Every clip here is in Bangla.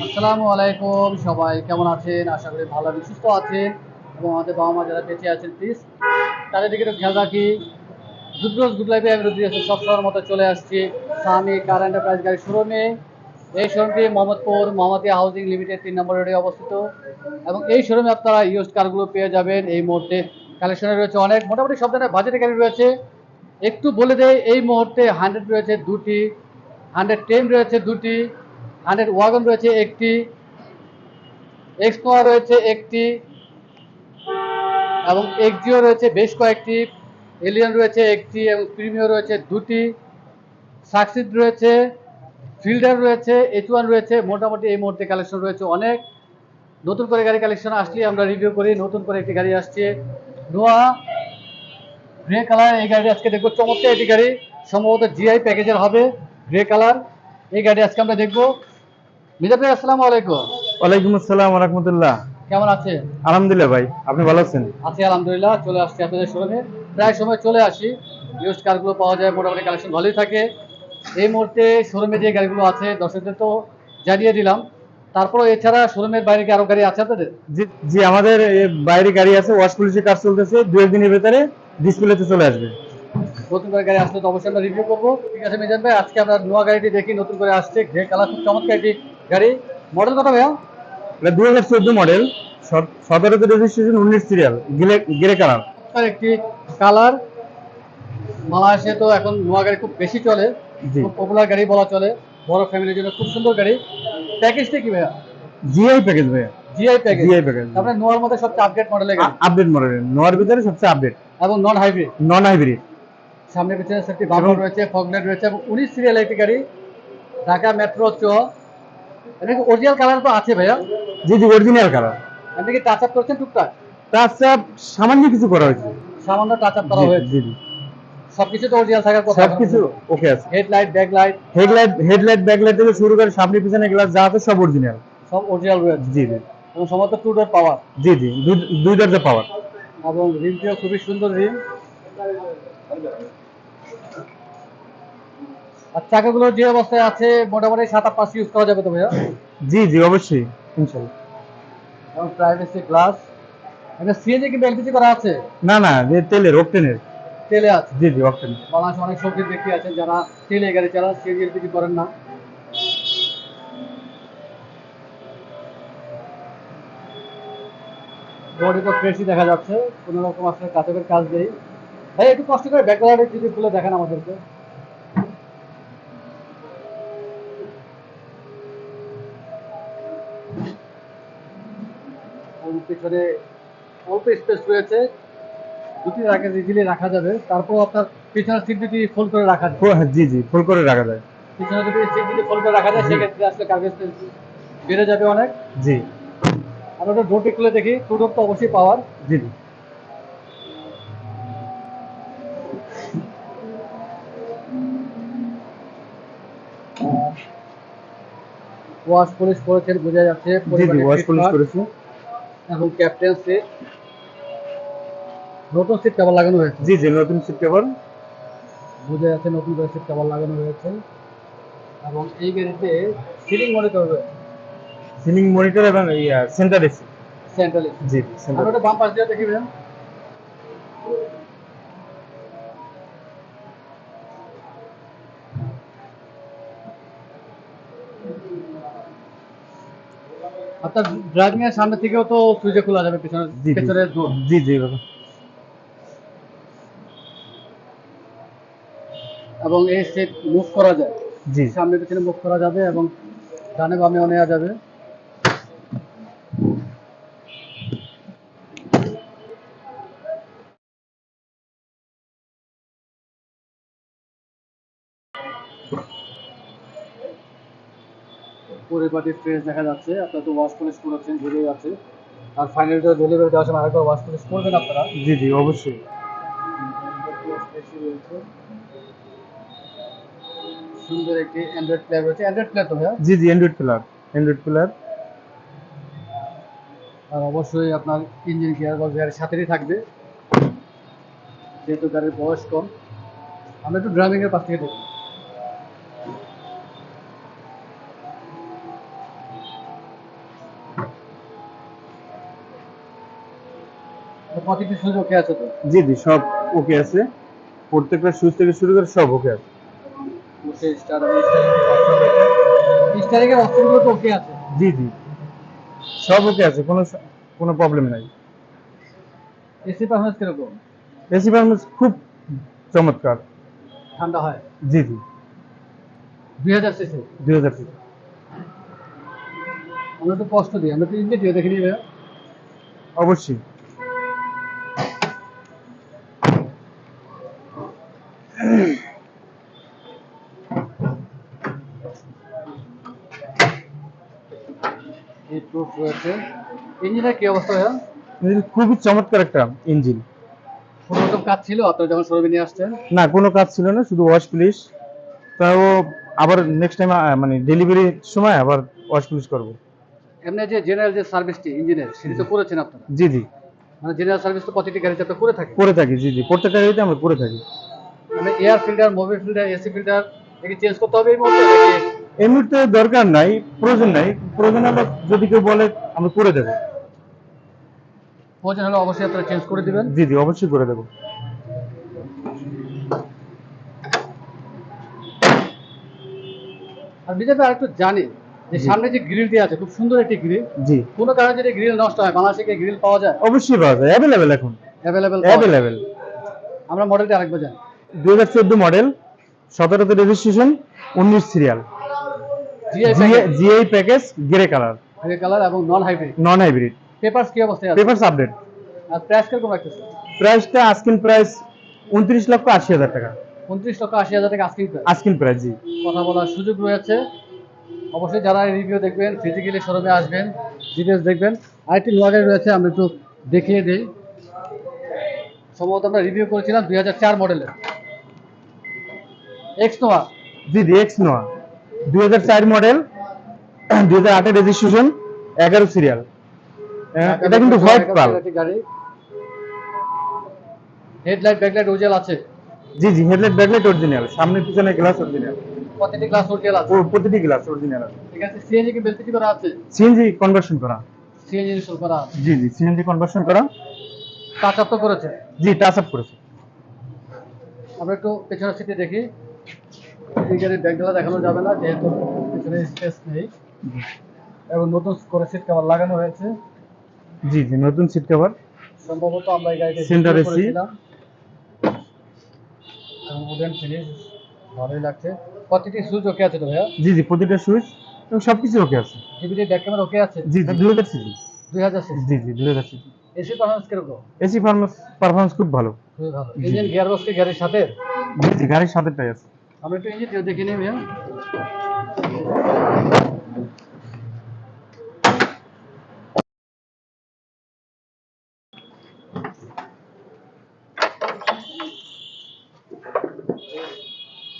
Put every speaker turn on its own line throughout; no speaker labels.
আসসালামু আলাইকুম, সবাই কেমন আছেন? আশা করি ভালো আছেন, সুস্থ আছেন এবং আমাদের বাবা মা যারা বেঁচে আছেন প্লিজ তাদের দিকে একটু খেয়াল রাখি গুড রোজ গুড লাইফে আমি রুদ্র সব সময়ের মতো চলে আসছি। স্বামী কার এন্টারপ্রাইজ গাড়ি শোরুমে এই শোরুমটি মোহাম্মদপুর মোহাম্মদিয়া হাউজিং লিমিটেড তিন নম্বর রোডে অবস্থিত এবং এই শোরুমে আপনারা ইউজ কারগুলো পেয়ে যাবেন এই মুহূর্তে। কালেকশনে রয়েছে অনেক, মোটামুটি সব ধরনের বাজেটের গাড়ি রয়েছে। একটু বলে দেয় এই মুহূর্তে হান্ড্রেড রয়েছে দুটি হান্ড্রেড টেন রয়েছে দুটি হান্ড্রেড ওয়াগন রয়েছে একটি এক্সপোয়া রয়েছে একটি, এবং এক্সিও রয়েছে বেশ কয়েকটি, এলিয়ন রয়েছে একটি, এবং প্রিমিও রয়েছে দুটি, সাকসিড রয়েছে, ফিল্ডার রয়েছে, এইচ ওয়ান রয়েছে, মোটামুটি এই মুহূর্তে কালেকশন রয়েছে অনেক। নতুন করে গাড়ি কালেকশন আসলে আমরা রিভিউ করি, নতুন করে একটি গাড়ি আসছে। নোয়া গ্রে কালার এই গাড়ি আজকে দেখব, চমৎকার একটি গাড়ি, সম্ভবত জিআই প্যাকেজের হবে গ্রে কালার এই গাড়ি আজকে আমরা দেখব। মিজাদ আসসালামু আলাইকুম।
ওয়ালাইকুম আসসালাম রহমতুল্লাহ।
কেমন আছেন?
আলহামদুলিল্লাহ ভাই আপনি ভালো আছেন?
আছি আলহামদুলিল্লাহ চলে আসছি আপনাদের শোরুমে। প্রায় সময় চলে আসি। ইউজ কারগুলো পাওয়া যায় মোটামুটি কালেকশন ভালোই থাকে। এই মুহূর্তে শোরুমে যে গাড়িগুলো আছে দর্শকদের তো জানিয়ে দিলাম। তারপরে এছাড়া শোরুমের বাইরে কি আরও গাড়ি আছে আপনাদের?
জি আমাদের বাইরে গাড়ি আছে ওয়াশ পুলিশের কাজ চলতেছে। দু একদিনের ভেতরে ডিসপ্লেতে চলে আসবে।
নতুন করে গাড়ি আসলে তো অবশ্যই আমরা রিভিউ করব। ঠিক আছে মিজান ভাই আজকে আমরা নোয়া গাড়িটি দেখি নতুন করে আসছে। গ্রে কালার খুব চমৎকার একটি গাড়ি? মডেল কত ভাইয়া?
এটা দুই হাজার চোদ্দ মডেল। সতেরোতে রেজিস্ট্রেশন উনিশ সিরিয়াল গিলে গিরে কালার
চমৎকার একটি কালার। মালয়েশিয়া তো এখন নোয়া গাড়ি খুব বেশি চলে। খুব পপুলার গাড়ি বলা চলে। বড় ফ্যামিলির জন্য খুব সুন্দর গাড়ি। প্যাকেজটা কি ভাইয়া?
জিআই প্যাকেজ ভাইয়া।
জিআই প্যাকেজ
জিআই প্যাকেজ
তারপরে নোয়ার মধ্যে সবচেয়ে আপডেট মডেলের গাড়ি?
আপডেট মডেল নোয়ার ভিতরে সবচেয়ে আপডেট
এবং নন হাইব্রিড
নন হাইব্রিড
সামনে পিছনে সেফটি বাম্পার রয়েছে ফগনেট রয়েছে এবং উনিশ সিরিয়াল একটি গাড়ি। ঢাকা মেট্রো চ এটা অরিজিনাল কালার তো আছে ভাইয়া?
জি জি অরিজিনাল কালার
আপনি কি টাচ আপ করছেন টুকটাক?
তাছাড়া সামান্য কিছু করা হয়েছে।
সামান্য টাচ আপ করা হয়েছে।
জি জি।
সবকিছু তো অরিজিনাল থাকার কথা।
সবকিছু ওকে আছে।
Headlight backlight
headlight headlight backlight থেকে শুরু করে সামনে পিছনে গ্লাস যা আছে সব অরিজিনাল
সব অরিজিনাল রয়েছে।
জি জি।
এবং সমস্ত টু ডোর পাওয়ার
জি জি দুই- দুই দরজা পাওয়ার
এবং রিমটিও খুবই সুন্দর রিম আর চাকাগুলো যে অবস্থায় আছে মোটামুটি সাত আট পাঁচ ইউজ করা যাবে তো ভাইয়া?
জি জি অবশ্যই ইনশাল্লাহ।
এবং প্রাইভেসি গ্লাস এটা সিএনজি কিন্তু এলপিজি করা আছে?
না না যে তেলের অকটেনের
তেলে আছে?
জি জি অকটেন
বাংলাদেশে অনেক শৌখিন ব্যক্তি আছেন যারা তেলে গাড়ি চালান সিএনজি এলপিজি করেন না। বডি তো ফ্রেশই দেখা যাচ্ছে কোনো রকম আসলে কাঁচকের কাজ নেই। ভাই একটু কষ্ট করে ব্যাকগ্রাউন্ডে যদি খুলে দেখেন আমাদেরকে। এবং পিছনে অল্প স্পেস রয়েছে। দুটি রাখে ইজিলি রাখা যাবে। তারপর আপনার পিছনের সিট দুটি ফোল্ড করে রাখা যায়।
জি জি ফুল করে রাখা যায়।
পিছনে যদি সিট দুটি ফোল্ড করে রাখা যায় সেক্ষেত্রে আসলে কার্গেজ বেড়ে যাবে অনেক।
জি।
আর ওটা ডোরটি খুলে দেখি টু ডোর তো অবশ্যই পাওয়ার
জি জি।
ওয়াশ পলিশ করেছেন বোঝা যাচ্ছে
জি জি ওয়াশ পুলিশ করেছি।
এবং ক্যাপ্টেন সিট নতুন সিট কভার লাগানো হয়েছে।
জি জি নতুন সিট কভার
বুঝে যাচ্ছে নতুন করে সিট কভার লাগানো হয়েছে। এবং এই গাড়িতে সিলিং মনিটর রয়েছে।
সিলিং মনিটর এবং এই সেন্টার এসি
সেন্ট্রালি
জি জি সেন্টার
ওটা বাম পাশ দিয়ে দেখি আপনার ড্রাইভিং এর সামনে থেকেও তো সুইচে খোলা যাবে পিছনে
জি জি। জি।
এবং এই সেট মুভ করা যায়।
জি।
সামনে পিছনে মুভ করা যাবে এবং ডানে বামে নেওয়া যাবে। পরিপাটি ফ্রেশ দেখা যাচ্ছে আপনার তো ওয়াশ পলিশ করেছেন ধরেই আছে আর ফাইনালি তো ডেলিভারি দেওয়ার সময় আরেকবার ওয়াশ পলিশ করবেন আপনারা?
জি জি অবশ্যই।
সুন্দর একটি অ্যান্ড্রয়েড প্লেয়ার রয়েছে। অ্যান্ড্রয়েড প্লেয়ার তো ভাইয়া?
জি জি অ্যান্ড্রয়েড প্লার অ্যান্ড্রয়েড প্লেয়ার
আর অবশ্যই আপনার ইঞ্জিন গিয়ার বক্স গাড়ির সাথেই থাকবে। যেহেতু গাড়ির বয়স কম আমরা একটু ড্রাইভিং এর পাশ থেকে দেখি। প্রতিটি সুযোগ ওকে আছে তো?
জি জি সব ওকে আছে। প্রত্যেকটা সুইচ থেকে শুরু করে সব ওকে আছে।
স্টার স্টারিংয়ের অপশনগুলো তো ওকে আছে।
জি জি সব ওকে আছে কোনো কোনো প্রবলেম নাই।
এসি পারফরমেন্স কীরকম?
এসি পারফরমেন্স খুব চমৎকার।
ঠান্ডা হয়?
জি জি।
দুই হাজার সিসি
দুই হাজার ফিট
আমরা তো কষ্ট দিই আমরা তো ইঞ্জিন দিয়ে দেখে নিবে
অবশ্যই।
এই প্রুফ রয়েছে। ইঞ্জিনের কি অবস্থা ভাইয়া?
ইঞ্জিন খুবই চমৎকার একটা ইঞ্জিন।
কোনো রকম কাজ ছিল? আপনার যখন শোরুমে নিয়ে আসছেন?
না কোনো কাজ ছিল না শুধু ওয়াশ পুলিশ তাও আবার নেক্সট টাইম মানে ডেলিভারির সময় আবার ওয়াশ পুলিশ করব।
এমনি যে জেনারেল যে সার্ভিসটি ইঞ্জিনের সেটি তো করেছেন আপনারা?
জি জি।
মানে জেনারেল সার্ভিস তো প্রতিটি গাড়িতে আপনারা করে থাকেন
করে থাকি জি জি। প্রত্যেকটা গাড়িতে আমরা করে থাকি।
মানে air filter Mobil filter AC filter একে চেঞ্জ করতে হবে এই মুহূর্তে
এই মুহূর্তে দরকার নাই প্রয়োজন নাই। প্রয়োজন হলে যদি কেউ বলে আমরা করে দেবো।
প্রয়োজন হলে অবশ্যই আপনারা চেঞ্জ করে দিবেন।
জি জি অবশ্যই করে দেবো।
আর বিজেপি আরেকটু জানি যে সামনে যে গ্রিল দিয়ে আছে খুব সুন্দর একটি গ্রিল
জি।
কোনো কারণে যদি গ্রিল নষ্ট হয় বাংলাদেশে কি গ্রিল পাওয়া যায়?
অবশ্যই পাওয়া যায়। অ্যাভেলেবেল এখন।
অ্যাভেলেবেল
অ্যাভেলেবেল
আমরা মডেলটা আরেকবার জানি।
দুই হাজার চোদ্দ মডেল সতেরোতে রেজিস্ট্রেশন উনিশ serial
GI
package grey colour
colour এবং non hybrid
non hybrid
papers কি অবস্থায় আছে?
পেপারস আপডেট
আর প্রাইস কীরকম রাখতেছে?
প্রাইসটা আস্কিন প্রাইস উনত্রিশ লক্ষ আশি হাজার টাকা।
উনত্রিশ লক্ষ আশি হাজার টাকা আজকেই প্রাইস
আস্কিন প্রাইস জি।
কথা বলার সুযোগ রয়েছে। অবশ্যই যারা রিভিউ দেখবেন ফিজিক্যালি শোরুমে আসবেন ডিটেলস দেখবেন। আরেকটি নোয়া গাড়ি রয়েছে আমরা একটু দেখিয়ে দিই। সম্ভবত আমরা রিভিউ করেছিলাম দুই হাজার চার মডেলের এক্স নোয়া
জি জি এক্স নোয়া দুই হাজার চার মডেল দুই হাজার রেজিস্ট্রেশন এগারো সিরিয়াল এটা কিন্তু হোয়াইট পাল
হেডলাইট ব্যাকলাইট উজ্জ্বল আছে
জি জি হেডলাইট ব্যাকলাইট অরিজিনাল সামনে পিছনে গ্লাস অরিজিনাল
প্রতিটি গ্লাস উজ্জ্বল আছে।
প্রতিটি গ্লাস অরিজিনাল আছে।
ঠিক আছে সিএনজি কি বেলসিটি করা আছে?
সিএনজি কনভার্সন করা।
সিএনজি ইনস্টল করা
জি জি সিএনজি কনভার্সন করা।
টাচ আপ তো করেছে?
জি টাচ আপ করেছে।
আমরা একটু পেছনের সিটে দেখি। ব্যাগগুলো দেখানো যাবে না যেহেতু পেছনে স্পেস নেই। এবং নতুন করে সিট কভার লাগানো হয়েছে।
জি জি নতুন সিট কভার
সম্ভবত আমরা এই উডেন ফিনিশ ভালোই লাগছে। প্রতিটি সুইচ ওকে আছে তো ভাইয়া?
জি জি প্রতিটা সুইচ এবং সবকিছু ওকে আছে।
ব্যাক ক্যামেরা ওকে আছে?
জি জি দুই হাজার সিসি
দুই হাজার সিক্স
জি জি দুই হাজার সিসি
এসি পারফরমেন্স কীরকম?
এসি পারফরমেন্স খুব ভালো।
খুবই ভালো। ইঞ্জিন কি গাড়ির সাথে?
জি জি গাড়ির সাথেটাই আছে।
আমরা একটু ইঞ্জিন দেখে নিই ভাইয়া।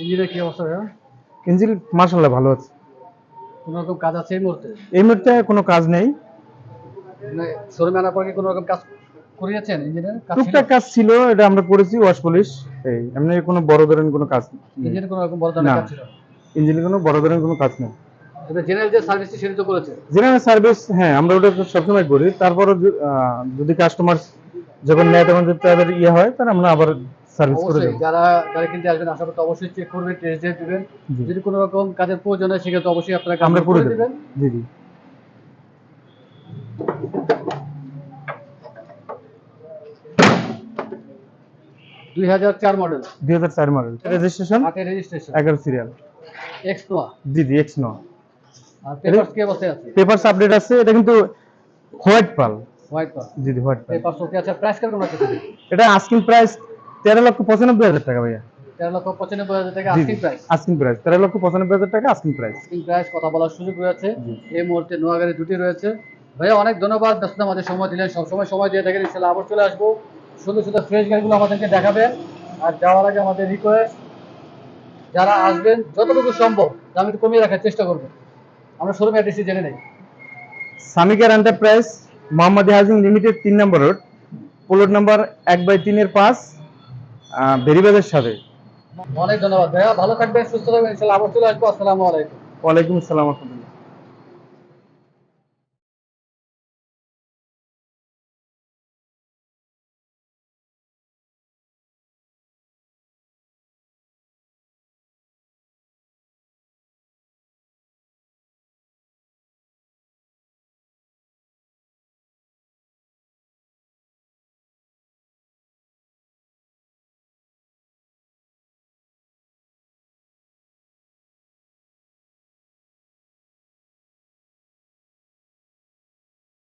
ইঞ্জিনের কি অবস্থা ভাইয়া?
ইঞ্জিন মার্শাল্লাহ ভালো আছে।
কোনো রকম কাজ আছে এই মুহূর্তে?
এই মুহূর্তে কোনো কাজ নেই।
মানে শোরুমে আনার পর কি কোনো রকম কাজ করিয়েছেন ইঞ্জিনের কাজ
টুকটাক কাজ ছিল এটা আমরা করেছি ওয়াশ পলিশ এই এমনি কোনো বড় ধরনের কোনো কাজ
ইঞ্জিনের কোনো রকম বড় ধরনের কাজ ছিল?
কোনো বড় ধরনের কোনো কাজ নেই।
জেনারেল যে সার্ভিসটি সেটা তো করেছে?
জেনারেল সার্ভিস হ্যাঁ আমরা ওটা সবসময় করি। তারপরও যদি কাস্টমার যখন নেয় তখন যদি তাদের ইয়ে হয় তাহলে আমরা আবার সার্ভিস করে দেবো।
যারা গাড়ি কিনতে আসবেন আশা অবশ্যই চেক করবেন টেস্ট দিবেন। যদি কোনো রকম কাজের প্রয়োজন হয় সেক্ষেত্রে অবশ্যই আপনারা
আমরা করে দেবো। জি জি।
দুই হাজার চার মডেল
দুই হাজার চার মডেল রেজিস্ট্রেশন
আটের রেজিস্ট্রেশন
এগারো সিরিয়াল
এক্স নোয়া
জি জি এক্স নো
আর পেপারস কি অবস্থায় আছে?
পেপারস আপডেট আছে এটা কিন্তু হোয়াইট পাল।
হোয়াইট
জি জি হোয়াইট পাল।
পেপারস ওকে আছে প্রাইস কীরকম রাখতেছে
এটা আস্কিং প্রাইস তেরো লক্ষ পঁচানব্বই হাজার টাকা ভাইয়া।
তেরো লক্ষ পঁচানব্বই হাজার টাকা
জি
আস্কিং প্রাইস
আস্কিং প্রাইস তেরো লক্ষ পঁচানব্বই হাজার টাকা আস্কিং প্রাইস
আস্কিং প্রাইস কথা বলার সুযোগ রয়েছে। এই মুহূর্তে নোয়া গাড়ি দুটি রয়েছে। ভাইয়া অনেক ধন্যবাদ। আমাদের সময় দিলেন। সবসময় সময় দিয়ে থাকেন। ইনশাল্লাহ আবার চলে আসব। সুন্দর সুন্দর ফ্রেশ গাড়িগুলো আমাদেরকে দেখাবেন আর যাওয়ার আগে আমাদের রিকোয়েস্ট যারা আসবেন যতটুকু সম্ভব দাম একটু কমিয়ে রাখার চেষ্টা করবেন আমরা শোরুম অ্যাড্রেসটি জেনে নেই।
সামিকার এন্টারপ্রাইজ মোহাম্মদ হাউজিং লিমিটেড তিন নম্বর রোড প্লট নাম্বার এক বাই তিনের পাঁচ বেরিবাজের সাথে
অনেক ধন্যবাদ। ভাইয়া ভালো থাকবেন সুস্থ থাকবেন ইনশাল্লাহ আবার চলে আসব। আসসালামু আলাইকুম।
ওয়ালাইকুম আসসালাম রহমতুল্লাহ।